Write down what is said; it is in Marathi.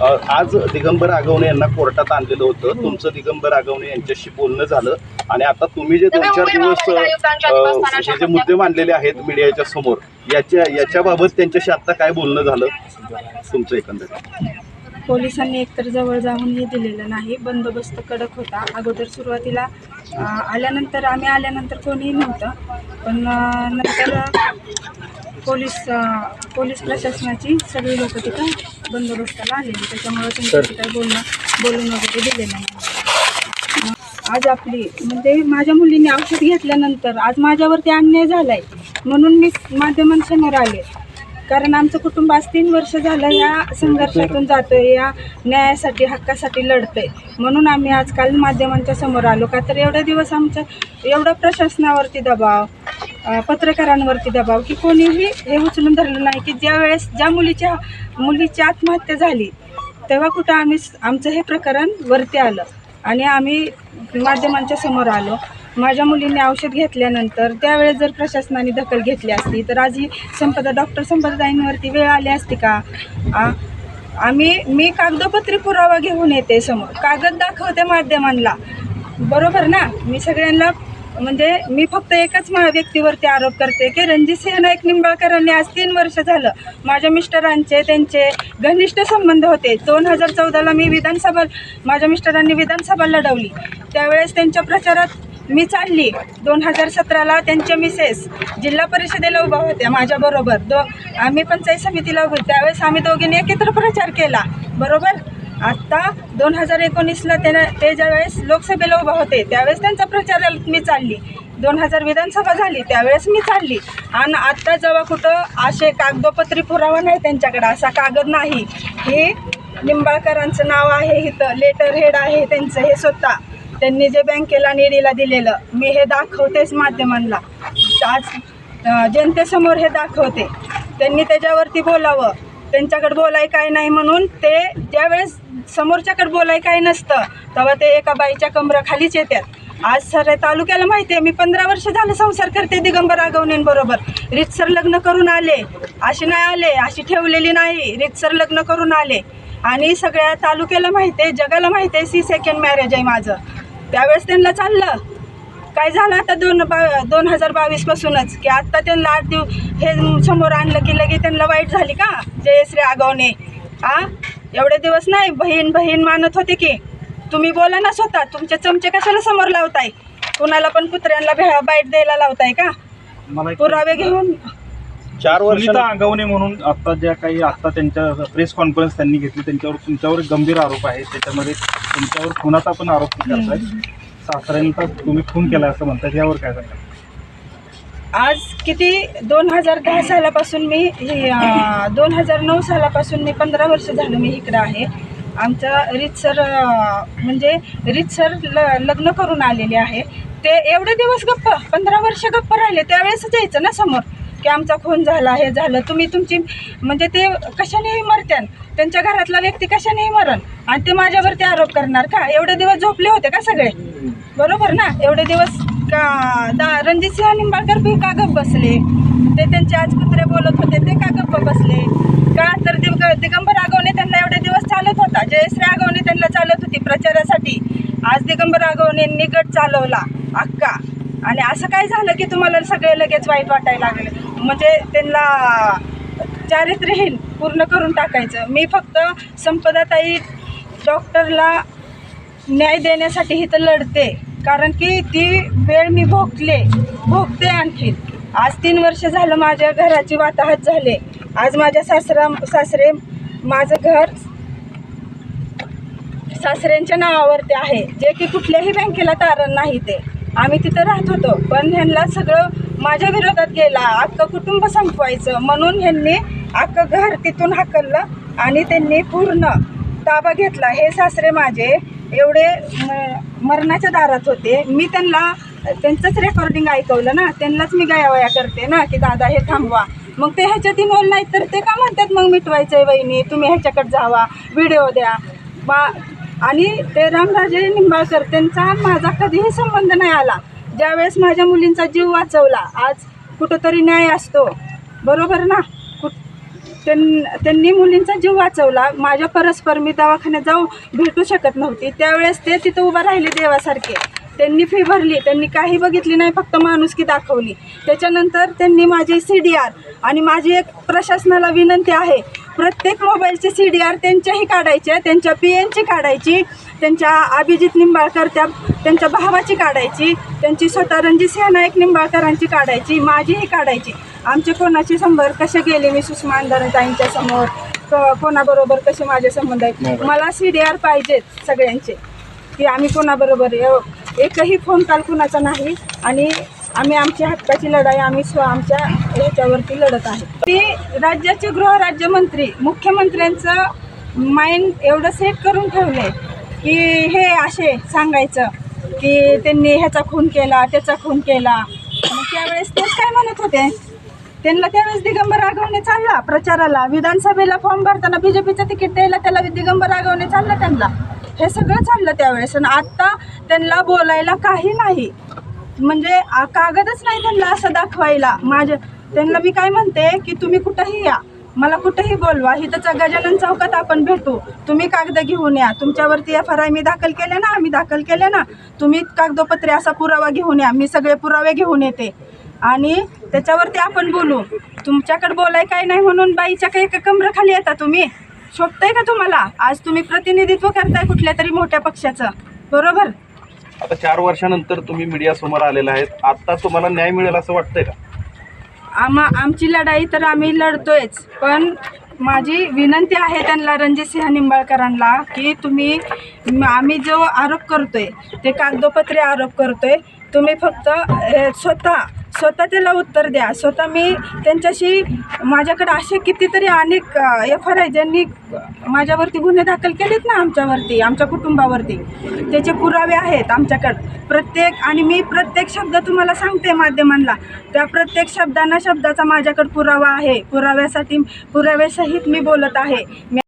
आज दिगंबर आगवणे यांना कोर्टात आणलेलं होतं. तुमचं दिगंबर आगवणे यांच्याशी बोलणं झालं. आणि आता तुम्ही जे दोन चार दिवस हे जे मुद्दे मांडलेले आहेत मीडियाच्या समोर याच्या याच्याबाबत त्यांच्याशी आता काय बोलणं झालं? तुमचं एकंदरीत. पोलिसांनी एकतर जवळ जाऊनही दिलेलं नाही. बंदोबस्त कडक होता. अगोदर सुरुवातीला आल्यानंतर आम्ही आल्यानंतर कोणीही नव्हतं. पण नंतर पोलीस पोलीस प्रशासनाची सगळी लोक तिथं बंदोबस्ताला आलेली. त्याच्यामुळे त्यांच्याशी काही बोलणं बोलून वगैरे दिलेलं नाही. आज आपली म्हणजे माझ्या मुलीने औषध घेतल्यानंतर आज माझ्यावरती अन्याय झालाय. म्हणून मी माध्यमांसमोर आले. कारण आमचं कुटुंब आज तीन वर्ष झालं या संघर्षातून जातोय या न्यायासाठी हक्कासाठी लढतंय. म्हणून आम्ही आजकाल माध्यमांच्या समोर आलो. का तर एवढे दिवस आमच्या एवढं प्रशासनावरती दबाव पत्रकारांवरती दबाव की कोणीही हे उचलून धरलं नाही की ज्या वेळेस ज्या मुलीच्या मुलीची आत्महत्या झाली तेव्हा कुठं आम्ही आमचं हे प्रकरण वरती आलं. आणि आम्ही माध्यमांच्या समोर आलो. माझ्या मुलींनी औषध घेतल्यानंतर त्यावेळेस जर प्रशासनाने दखल घेतली असती तर आज ही संपदा डॉक्टर संपदाताईंवरती वेळ आली असती का? आ, आम्ही मी कागदोपत्री पुरावा घेऊन येते समोर. कागद दाखवते माध्यमांना. बरोबर ना? मी सगळ्यांना म्हणजे मी फक्त एकच महा व्यक्तीवरती आरोप करते की रणजित सिंह नाईक निंबाळकरांनी आज तीन वर्ष झालं. माझ्या मिस्टरांचे त्यांचे घनिष्ठ संबंध होते. दोन हजार चौदाला मी विधानसभा माझ्या मिस्टरांनी विधानसभा लढवली. त्यावेळेस त्यांच्या प्रचारात मी चालली. दोन हजार सतराला त्यांच्या मिसेस जिल्हा परिषदेला उभा होत्या माझ्याबरोबर. दो आम्ही पंचायत समितीला उभी त्यावेळेस आम्ही दोघींनी एकत्र प्रचार केला. बरोबर? आत्ता दोन हजार एकोणीसला त्यानं ते ज्यावेळेस लोकसभेला उभा होते त्यावेळेस त्यांचा प्रचार मी चालली. दोन हजार विधानसभा झाली त्यावेळेस मी चालली. आणि आत्ता जेव्हा कुठं असे कागदोपत्री पुरावा नाही त्यांच्याकडे असा कागद नाही. हे निंबाळकरांचं नाव आहे इथं लेटर हेड आहे त्यांचं हे स्वतः. त्यांनी जे बँकेला निडीला दिलेलं मी हे दाखवतेच माध्यमांना. आज जनतेसमोर हे दाखवते. त्यांनी त्याच्यावरती बोलावं. त्यांच्याकडे बोलाय काय नाही म्हणून ते ज्यावेळेस समोरच्याकडे बोलाय काय नसतं तेव्हा ते एका बाईच्या कमराखालीच येतात. आज सर तालुक्याला माहिती आहे मी पंधरा वर्ष झालं संसार करते दिगंबर आगवणेंबरोबर. रितसर लग्न करून आले. अशी नाही आले अशी ठेवलेली नाही. रितसर लग्न करून आले. आणि सगळ्या तालुक्याला माहिती आहे जगाला माहिती आहे सी सेकंड मॅरेज आहे माझं. त्यावेळेस त्यांना चाललं. काय झालं आता दोन बा दोन हजार बावीसपासूनच की आत्ता त्यांना आठ दिव हे समोर आणलं की लगे त्यांना वाईट झाली का? जयश्री आगावने आ? एवढे दिवस नाही बहीण बहीण मानत होते की तुम्ही बोला ना स्वतः तुमचे चमचे कशाला समोर लावताय? कुणाला पण कुत्र्यांना भे बाईट द्यायला लावताय का? पुरावे घेऊन चार वर्ष सुनीता आगवणे म्हणून आता ज्या काही आता त्यांच्या प्रेस कॉन्फरन्स त्यांनी घेतली त्यांच्यावर तुमच्यावर गंभीर आरोप आहे. त्याच्यामध्ये तुमच्यावर खुनाचा पण आरोप करतायत. सासऱ्यांचा तुम्ही खून केला असं म्हणतात. यावर काय सांगा आज किती? दोन हजार दहा सालापासून मी दोन हजार नऊ सालापासून मी पंधरा वर्ष झालं मी इकडं आहे. आमचं रीतसर म्हणजे रीतसर ल लग्न करून आलेले आहे. ते एवढे दिवस गप्प पंधरा वर्ष गप्प राहिले. त्यावेळेसच यायचं ना समोर. की आमचा खून झाला हे झालं. तुम्ही तुमची म्हणजे ते कशानेही मरत्यान. त्यांच्या घरातला व्यक्ती कशानेही मरण. आणि ते माझ्यावरती आरोप करणार का? एवढे दिवस झोपले होते का सगळे? बरोबर ना? एवढे दिवस का? दा रणजितसिंह निंबाळकर बी का गप्प बसले? ते त्यांचे आज कुत्रे बोलत होते ते का गप्प बसले? का? तर दिग दिगंबर आगवणे त्यांना एवढे दिवस चालत होता. जयश्री आगवणे त्यांना चालत होती प्रचारासाठी. आज दिगंबर आगवणेंनी गट चालवला. अक्का. आणि असं काय झालं की तुम्हाला सगळे लगेच वाईट वाटायला लागले? म्हणजे त्यांना चारित्र्यहीन पूर्ण करून टाकायचं. मी फक्त संपदाताई डॉक्टरला न्याय देण्यासाठी इथं लढते. कारण की ती वेळ मी भोगले. भोगते आणखी. आज तीन वर्ष झालं माझ्या घराची वाताहत झाले. आज माझ्या सासरा सासरे माझं घर सासऱ्यांच्या नावावरती आहे. जे की कुठल्याही बँकेला तारण नाही ते. आम्ही तिथं राहत होतो. पण ह्यांना सगळं माझ्या विरोधात गेला. अख्खं कुटुंब संपवायचं. म्हणून ह्यांनी अख्खं घर तिथून हाकललं आणि त्यांनी पूर्ण ताबा घेतला. हे सासरे माझे एवढे म- मरणाच्या दारात होते. मी त्यांना त्यांचंच रेकॉर्डिंग ऐकवलं ना. त्यांनाच मी गयावया करते ना की दादा हे थांबवा. मग ते ह्याच्यात इन्वॉल्व नाही तर ते का म्हणतात मग मिटवायचं आहे वहिनी? तुम्ही ह्याच्याकडे जावा. व्हिडिओ द्या. बा आणि ते रामराजे निंबाळकर त्यांचा माझा कधीही संबंध नाही आला. ज्यावेळेस माझ्या मुलींचा जीव वाचवला आज कुठंतरी न्याय असतो. बरोबर ना? कुठ त्यां त्यांनी मुलींचा जीव वाचवला. माझ्या परस्पर मी दवाखान्यात जाऊ भेटू शकत नव्हती. त्यावेळेस ते तिथं उभं राहिले देवासारखे. त्यांनी फी भरली. त्यांनी काही बघितली नाही फक्त माणुसकी दाखवली. त्याच्यानंतर त्यांनी माझी सी डी आर आणि माझी एक प्रशासनाला विनंती आहे प्रत्येक मोबाईलची सी डी आर त्यांच्याही काढायच्या त्यांच्या पी एनची काढायची त्यांच्या अभिजित निंबाळकर त्या त्यांच्या भावाची काढायची त्यांची स्वतः रणजित सिंह नाईक निंबाळकरांची काढायची माझीही काढायची. आमचे कोणाचे संपर्क कसे गेले मी सुषमा अंधारताईंच्या समोर? क- कोणाबरोबर कसे माझे संबंध आहेत? मला सी डी आर पाहिजेत सगळ्यांचे. की आम्ही कोणाबरोबर एकही फोन कॉल कुणाचा नाही आणि आम्ही आमची हक्काची लढाई आम्ही स्व आमच्या ह्याच्यावरती लढत आहे. मी राज्याचे गृहराज्यमंत्री मुख्यमंत्र्यांचं माइंड एवढं सेट करून ठेवले की हे असे सांगायचं की त्यांनी ह्याचा खून केला त्याचा खून केला. मग त्यावेळेस तेच काय म्हणत होते? त्यांना त्यावेळेस दिगंबर रागवणे चालला प्रचाराला. विधानसभेला फॉर्म भरताना बीजेपीचं तिकीट द्यायला त्याला दिगंबर रागवणे चालला त्यांना. हे सगळं चाललं त्यावेळेस. आणि आत्ता त्यांना बोलायला काही नाही. म्हणजे कागदच नाही त्यांना असं दाखवायला. माझ्या त्यांना मी काय म्हणते की तुम्ही कुठंही या. मला कुठंही बोलवा. इथंच गजानन चौकात आपण भेटू. तुम्ही कागद घेऊन या. तुमच्यावरती एफ आर आय मी दाखल केले ना आम्ही दाखल केले ना तुम्ही कागदोपत्री असा पुरावा घेऊन या. मी सगळे पुरावे घेऊन येते. आणि त्याच्यावरती आपण बोलू. तुमच्याकडे बोलाय काय नाही म्हणून बाईच्या काही एका कमराखाली येता तुम्ही? शोभतंय का तुम्हाला? आज तुम्ही प्रतिनिधित्व करताय कुठल्या तरी मोठ्या पक्षाचं. बरोबर? आता चार वर्षानंतर तुम्ही मीडिया समोर आलेला आहेत. आता तुम्हाला न्याय मिळेल असं वाटतंय का? आम्हा आमची लढाई तर आम्ही लढतोयच. पण माझी विनंती आहे त्यांना रणजित सिंह निंबाळकरांना की तुम्ही आम्ही जो आरोप करतोय ते कागदोपत्री आरोप करतोय तुम्ही फक्त स्वतः स्वतः त्याला उत्तर द्या. स्वतः मी त्यांच्याशी माझ्याकडे असे कितीतरी अनेक एफ आर आय ज्यांनी माझ्यावरती गुन्हे दाखल केलेत ना आमच्यावरती आमच्या कुटुंबावरती. त्याचे पुरावे आहेत आमच्याकडं. प्रत्येक आणि मी प्रत्येक शब्द तुम्हाला सांगते माध्यमांना. त्या प्रत्येक शब्दांना शब्दाचा माझ्याकडं पुरावा आहे. पुराव्यासाठी पुराव्यासहित मी बोलत आहे. मी